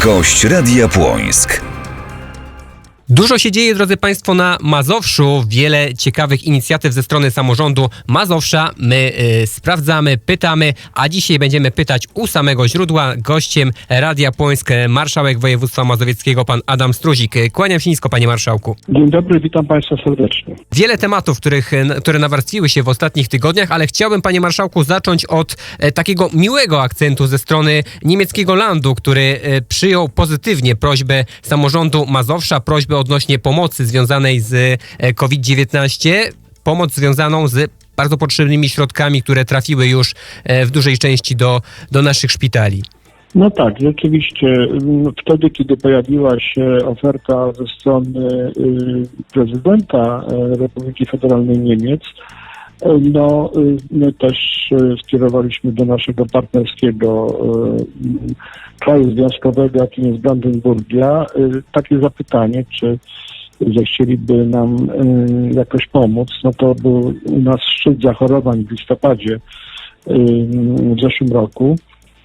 Gość Radia Płońsk. Dużo się dzieje, drodzy Państwo, na Mazowszu. Wiele ciekawych inicjatyw ze strony samorządu Mazowsza. My y, sprawdzamy, pytamy, a dzisiaj będziemy pytać u samego źródła. Gościem Radia Płońsk, marszałek województwa mazowieckiego, pan Adam Struzik. Kłaniam się nisko, panie marszałku. Dzień dobry, witam Państwa serdecznie. Wiele tematów, których, które nawarstwiły się w ostatnich tygodniach, ale chciałbym, panie marszałku, zacząć od takiego miłego akcentu ze strony niemieckiego landu, który przyjął pozytywnie prośbę samorządu Mazowsza, prośbę odnośnie pomocy związanej z e, COVID-19, pomoc związaną z bardzo potrzebnymi środkami, które trafiły już e, w dużej części do, do naszych szpitali. No tak, rzeczywiście. mm, Wtedy, kiedy pojawiła się oferta ze strony y, prezydenta y, Republiki Federalnej Niemiec, no y, my też y, skierowaliśmy do naszego partnerskiego y, kraju związkowego, jakim jest Brandenburgia, takie zapytanie, czy zechcieliby nam jakoś pomóc. No to był u nas szczyt zachorowań w listopadzie w zeszłym roku.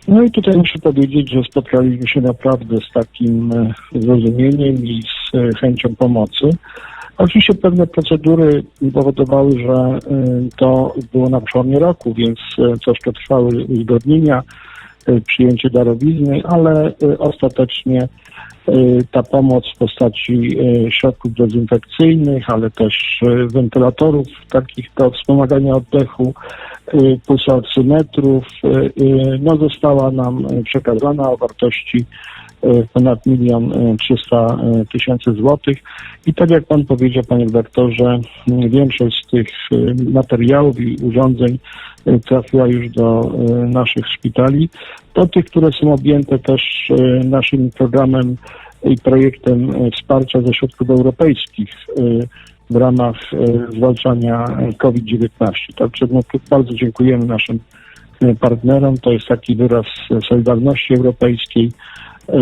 No i tutaj muszę powiedzieć, że spotkaliśmy się naprawdę z takim zrozumieniem i z chęcią pomocy. Oczywiście pewne procedury powodowały, że e, to było na przełomie roku, więc e, troszkę trwały uzgodnienia, e, przyjęcie darowizny, ale ostatecznie ta pomoc w postaci środków dezynfekcyjnych, ale też wentylatorów takich do wspomagania oddechu, y, pulsoksymetrów, y, y, no została nam y, przekazana o wartości y, ponad milion y, trzysta y, tysięcy złotych. I tak jak Pan powiedział, Panie Redaktorze, y, większość z tych y, materiałów i urządzeń y, trafiła już do y, naszych szpitali. Do tych, które są objęte też y, naszym programem i projektem y, wsparcia ze środków europejskich y, w ramach zwalczania e, COVID-19. Także no, bardzo dziękujemy naszym partnerom. To jest taki wyraz Solidarności Europejskiej. E,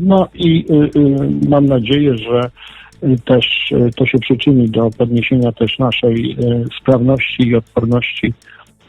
No i e, e, mam nadzieję, że też e, to się przyczyni do podniesienia też naszej sprawności i odporności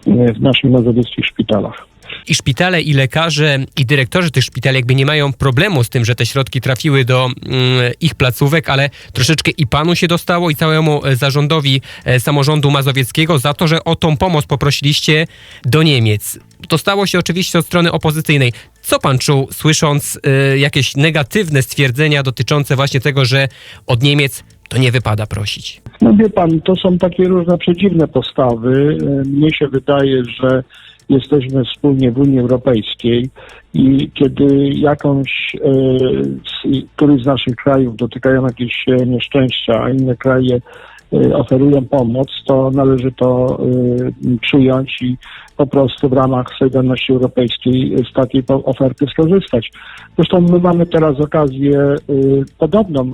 w naszych mazowieckich szpitalach. I szpitale, i lekarze, i dyrektorzy tych szpitali jakby nie mają problemu z tym, że te środki trafiły do mm, ich placówek, ale troszeczkę i panu się dostało, i całemu e, zarządowi e, samorządu mazowieckiego za to, że o tą pomoc poprosiliście do Niemiec. Dostało się oczywiście od strony opozycyjnej. Co pan czuł, słysząc e, jakieś negatywne stwierdzenia dotyczące właśnie tego, że od Niemiec to nie wypada prosić? No wie pan, to są takie różne przedziwne postawy. Mnie się wydaje, że jesteśmy wspólnie w Unii Europejskiej i kiedy jakąś, e, któryś z naszych krajów dotykają jakieś e, nieszczęścia, a inne kraje e, oferują pomoc, to należy to przyjąć i po prostu w ramach Solidarności Europejskiej z takiej oferty skorzystać. Zresztą my mamy teraz okazję podobną y,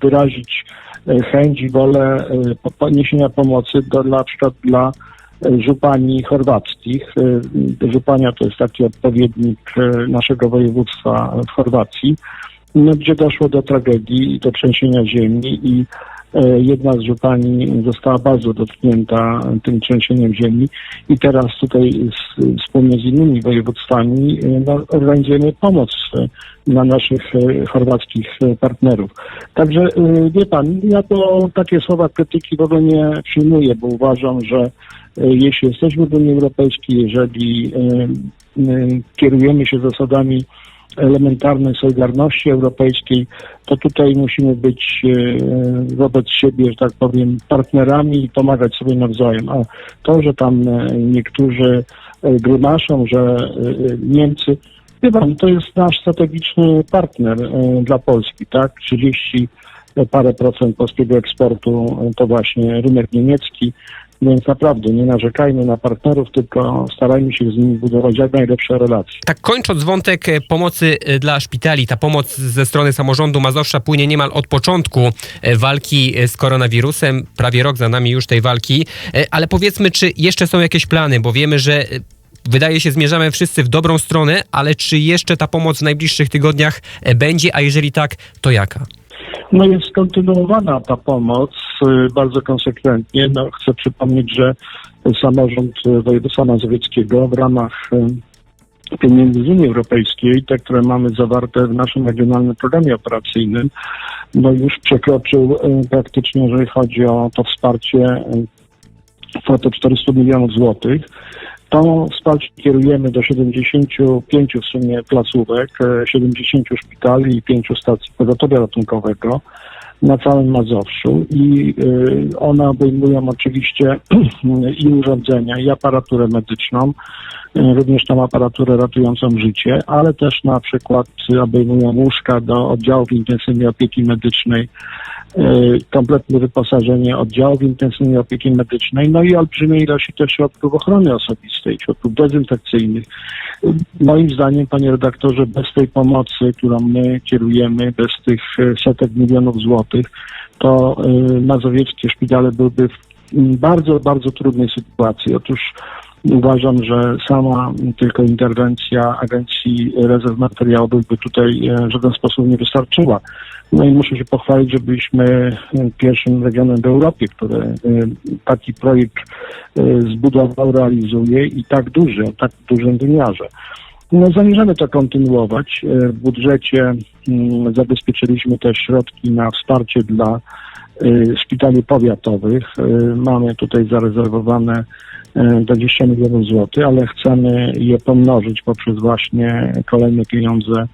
wyrazić chęć i wolę poniesienia pomocy do, na przykład dla żupani chorwackich. Y, Żupania to jest taki odpowiednik y, naszego województwa w Chorwacji, no, gdzie doszło do tragedii, do trzęsienia ziemi i jedna z żupani została bardzo dotknięta tym trzęsieniem ziemi i teraz tutaj z, wspólnie z innymi województwami e, no, organizujemy pomoc e, dla naszych e, chorwackich e, partnerów. Także e, wie pan, ja to takie słowa krytyki w ogóle nie przyjmuję, bo uważam, że e, jeśli jesteśmy w Unii Europejskiej, jeżeli e, e, kierujemy się zasadami elementarnej solidarności europejskiej, to tutaj musimy być e, wobec siebie, że tak powiem, partnerami i pomagać sobie nawzajem. A to, że tam e, niektórzy e, grymaszą, że Niemcy, wie pan, to jest nasz strategiczny partner dla Polski, tak? 30 parę procent polskiego eksportu to właśnie rynek niemiecki, więc naprawdę nie narzekajmy na partnerów, tylko starajmy się z nimi budować jak najlepsze relacje. Tak kończąc wątek e, pomocy e, dla szpitali, ta pomoc ze strony samorządu Mazowsza płynie niemal od początku e, walki z koronawirusem, prawie rok za nami już tej walki, ale powiedzmy, czy jeszcze są jakieś plany, bo wiemy, że wydaje się zmierzamy wszyscy w dobrą stronę, ale czy jeszcze ta pomoc w najbliższych tygodniach będzie, a jeżeli tak, to jaka? No jest kontynuowana ta pomoc y, bardzo konsekwentnie. No, chcę przypomnieć, że samorząd y, województwa mazowieckiego w ramach y, pieniędzy z Unii Europejskiej, te, które mamy zawarte w naszym regionalnym programie operacyjnym, no już przekroczył e, praktycznie, jeżeli chodzi o to wsparcie, kwotę 400 milionów złotych. To wsparcie kierujemy do 75 w sumie placówek, e, 70 szpitali i 5 stacji pogotowia ratunkowego na całym Mazowszu i y, one obejmują oczywiście i urządzenia, i aparaturę medyczną, również tam aparaturę ratującą życie, ale też na przykład obejmują łóżka do oddziałów intensywnej opieki medycznej, y, kompletne wyposażenie oddziałów intensywnej opieki medycznej, no i olbrzymie ilości też środków ochrony osobistej, środków dezynfekcyjnych. Moim zdaniem, panie redaktorze, bez tej pomocy, którą my kierujemy, bez tych y, setek milionów złotych, to y, mazowieckie szpitale byłyby w bardzo, bardzo trudnej sytuacji. Otóż uważam, że sama tylko interwencja Agencji Rezerw Materiałowych by tutaj e, w żaden sposób nie wystarczyła. No i muszę się pochwalić, że byliśmy e, pierwszym regionem w Europie, który e, taki projekt zbudował, realizuje i tak duży, o tak dużym wymiarze. No, zamierzamy to kontynuować. W budżecie mm, zabezpieczyliśmy też środki na wsparcie dla szpitali powiatowych. Mamy tutaj zarezerwowane 20 milionów złotych, ale chcemy je pomnożyć poprzez właśnie kolejne pieniądze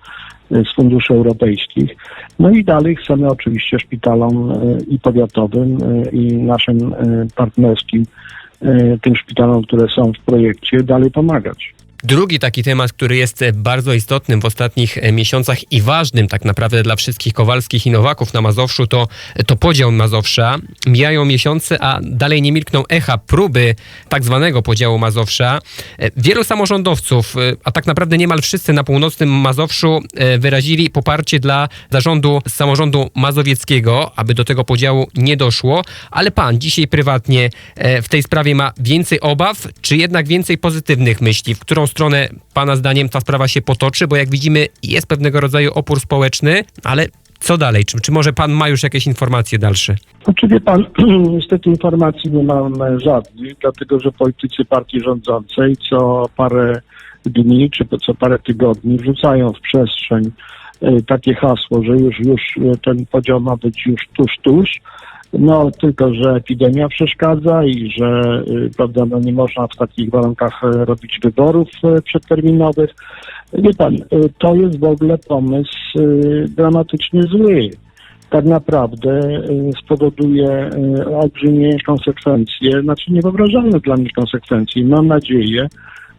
y, z funduszy europejskich. No i dalej chcemy oczywiście szpitalom y, i powiatowym i naszym partnerskim, tym szpitalom, które są w projekcie, dalej pomagać. Drugi taki temat, który jest bardzo istotnym w ostatnich e, miesiącach i ważnym tak naprawdę dla wszystkich Kowalskich i Nowaków na Mazowszu, to, to podział Mazowsza. Mijają miesiące, a dalej nie milkną echa próby tak zwanego podziału Mazowsza. E, Wielu samorządowców, e, a tak naprawdę niemal wszyscy na północnym Mazowszu wyrazili poparcie dla zarządu samorządu mazowieckiego, aby do tego podziału nie doszło, ale pan dzisiaj prywatnie w tej sprawie ma więcej obaw, czy jednak więcej pozytywnych myśli? W którą stronę pana zdaniem ta sprawa się potoczy? Bo jak widzimy, jest pewnego rodzaju opór społeczny, ale co dalej? Czy, czy może pan ma już jakieś informacje dalsze? Wie pan, niestety informacji nie mam e, żadnych, dlatego że politycy partii rządzącej co parę dni czy co parę tygodni wrzucają w przestrzeń e, takie hasło, że już, już e, ten podział ma być już tuż, tuż. No tylko, że epidemia przeszkadza i że y, prawda, no, nie można w takich warunkach e, robić wyborów e, przedterminowych. Wie pan, y, to jest w ogóle pomysł dramatycznie zły tak naprawdę spowoduje olbrzymie konsekwencje, znaczy niewyobrażalne dla mnie konsekwencje. Mam nadzieję,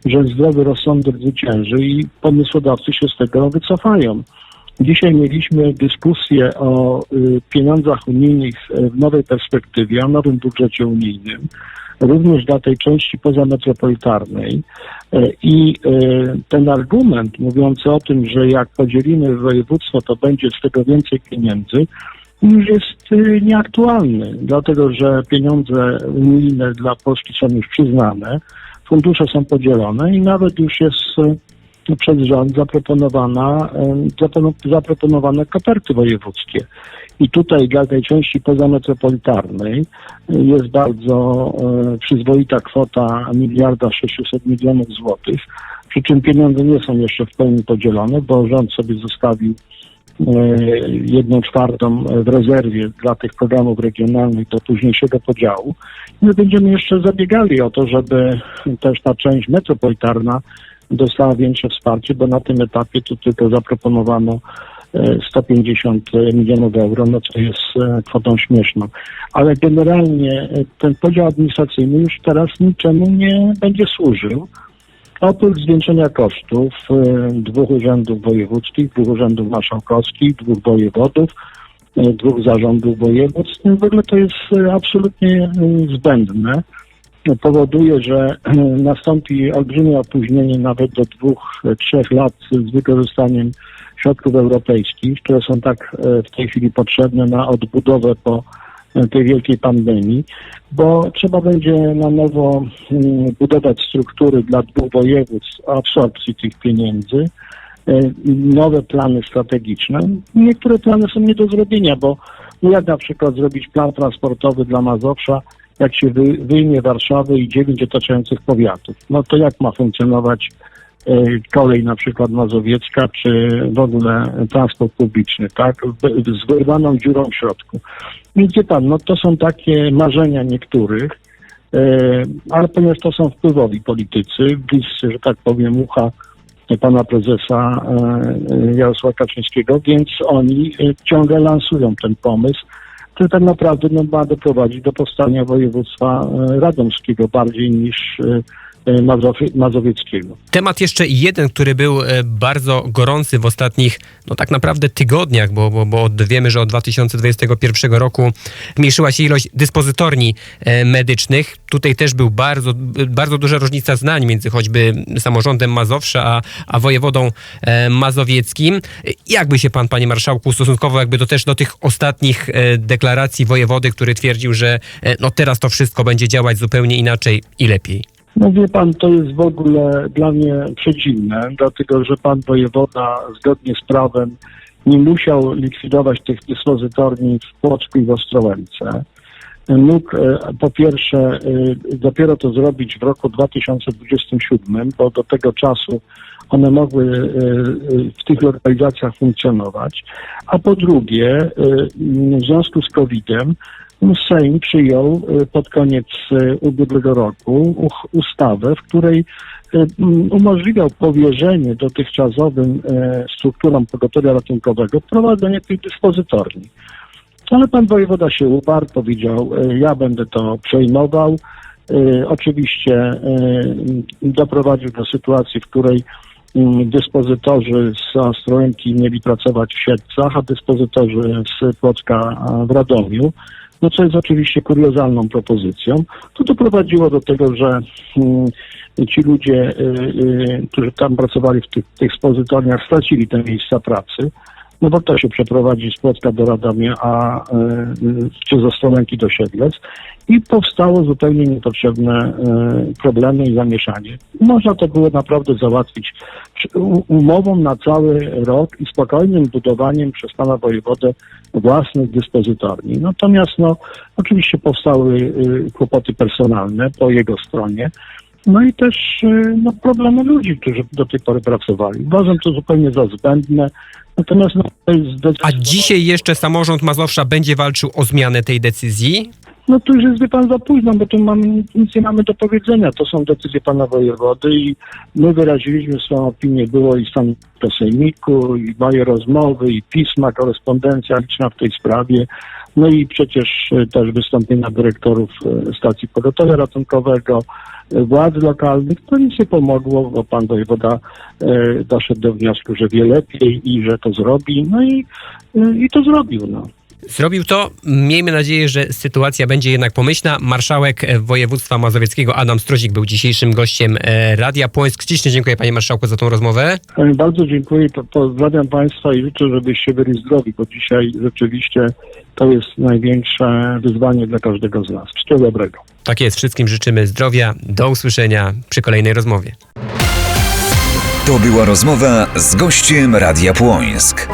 że zdrowy rozsądek zwycięży i pomysłodawcy się z tego wycofają. Dzisiaj mieliśmy dyskusję o y, pieniądzach unijnych w nowej perspektywie, o nowym budżecie unijnym, również dla tej części pozametropolitarnej. Y, I y, ten argument mówiący o tym, że jak podzielimy województwo, to będzie z tego więcej pieniędzy, już jest y, nieaktualny, dlatego że pieniądze unijne dla Polski są już przyznane, fundusze są podzielone i nawet już jest y, przez rząd zaproponowana, zapropo- zaproponowane koperty wojewódzkie. I tutaj dla tej części pozametropolitarnej jest bardzo przyzwoita kwota miliarda 600 milionów złotych, przy czym pieniądze nie są jeszcze w pełni podzielone, bo rząd sobie zostawił jedną czwartą w rezerwie dla tych programów regionalnych do późniejszego podziału. My będziemy jeszcze zabiegali o to, żeby też ta część metropolitarna dostała większe wsparcie, bo na tym etapie tu tylko zaproponowano e, 150 milionów euro, no co jest e, kwotą śmieszną. Ale generalnie e, ten podział administracyjny już teraz niczemu nie będzie służył. Oprócz zwiększenia kosztów e, dwóch urzędów wojewódzkich, dwóch urzędów marszałkowskich, dwóch wojewodów, e, dwóch zarządów województw, no w ogóle to jest e, absolutnie e, zbędne. Powoduje, że nastąpi olbrzymie opóźnienie nawet do dwóch, trzech lat z wykorzystaniem środków europejskich, które są tak e, w tej chwili potrzebne na odbudowę po e, tej wielkiej pandemii, bo trzeba będzie na nowo mm, budować struktury dla dwóch województw absorpcji tych pieniędzy, e, nowe plany strategiczne. Niektóre plany są nie do zrobienia, bo jak na przykład zrobić plan transportowy dla Mazowsza, jak się wy, wyjmie Warszawę i dziewięć otaczających powiatów. No to jak ma funkcjonować y, kolej na przykład mazowiecka, czy w ogóle transport publiczny, tak, z wyrwaną dziurą w środku. Więc wie pan, no to są takie marzenia niektórych, y, ale ponieważ to są wpływowi politycy, bliscy, że tak powiem, ucha pana prezesa y, Jarosława Kaczyńskiego, więc oni ciągle lansują ten pomysł, który tak naprawdę no, ma doprowadzić do powstania województwa y, radomskiego bardziej niż Mazowie- mazowieckiego. Temat jeszcze jeden, który był e, bardzo gorący w ostatnich, no tak naprawdę tygodniach, bo, bo, bo wiemy, że od 2021 roku zmniejszyła się ilość dyspozytorni e, medycznych. Tutaj też był bardzo, bardzo duża różnica zdań między choćby samorządem Mazowsza, a, a wojewodą e, mazowieckim. Jakby się pan, panie marszałku, stosunkował jakby do też do tych ostatnich e, deklaracji wojewody, który twierdził, że e, no teraz to wszystko będzie działać zupełnie inaczej i lepiej? No wie pan, to jest w ogóle dla mnie przedziwne, dlatego że pan wojewoda zgodnie z prawem nie musiał likwidować tych dyspozytorni w Płocku i w Ostrołęce. Mógł e, po pierwsze e, dopiero to zrobić w roku 2027, bo do tego czasu one mogły e, w tych lokalizacjach funkcjonować. A po drugie, w związku z COVID-em Sejm przyjął e, pod koniec e, ubiegłego roku ustawę, w której m, umożliwiał powierzenie dotychczasowym strukturom pogotowia ratunkowego prowadzenie tych dyspozytorni. Ale pan wojewoda się uparł, powiedział, ja będę to przejmował. Oczywiście doprowadził do sytuacji, w której mm, dyspozytorzy z Ostrołęki mieli pracować w Siedlcach, a dyspozytorzy z Płocka w Radomiu no co jest oczywiście kuriozalną propozycją, to doprowadziło do tego, że mm, ci ludzie, y, y, którzy tam pracowali w tych, tych stracili te miejsca pracy, no bo się przeprowadzi z Płocka do Radomia, a y, czy z Ostrołęki do Siedlec i powstało zupełnie niepotrzebne y, problemy i zamieszanie. Można to było naprawdę załatwić umową na cały rok i spokojnym budowaniem przez pana wojewodę własnych dyspozytorni. Natomiast no, oczywiście powstały y, kłopoty personalne po jego stronie. No i też y, no, problemy ludzi, którzy do tej pory pracowali. Uważam to zupełnie za zbędne. Natomiast no, jest A zdecydowanie... dzisiaj jeszcze samorząd Mazowsza będzie walczył o zmianę tej decyzji? No to już jest wie pan za późno, bo tu mamy, nic nie mamy do powiedzenia. To są decyzje pana wojewody i my wyraziliśmy swoją opinię. Było i stan do sejmiku, i moje rozmowy, i pisma, korespondencja liczna w tej sprawie. No i przecież e, też wystąpienia dyrektorów e, stacji pogotowia ratunkowego, e, władz lokalnych. To nic nie pomogło, bo pan wojewoda doszedł do wniosku, że wie lepiej i że to zrobi. No i, i to zrobił. No. Zrobił to. Miejmy nadzieję, że sytuacja będzie jednak pomyślna. Marszałek województwa mazowieckiego Adam Strozik był dzisiejszym gościem Radia Płońsk. Ślicznie dziękuję panie marszałku za tą rozmowę. Bardzo dziękuję, po- pozdrawiam Państwa i życzę, żebyście byli zdrowi, bo dzisiaj rzeczywiście to jest największe wyzwanie dla każdego z nas. Wszystkiego dobrego. Tak jest, wszystkim życzymy zdrowia. Do usłyszenia przy kolejnej rozmowie. To była rozmowa z gościem Radia Płońsk.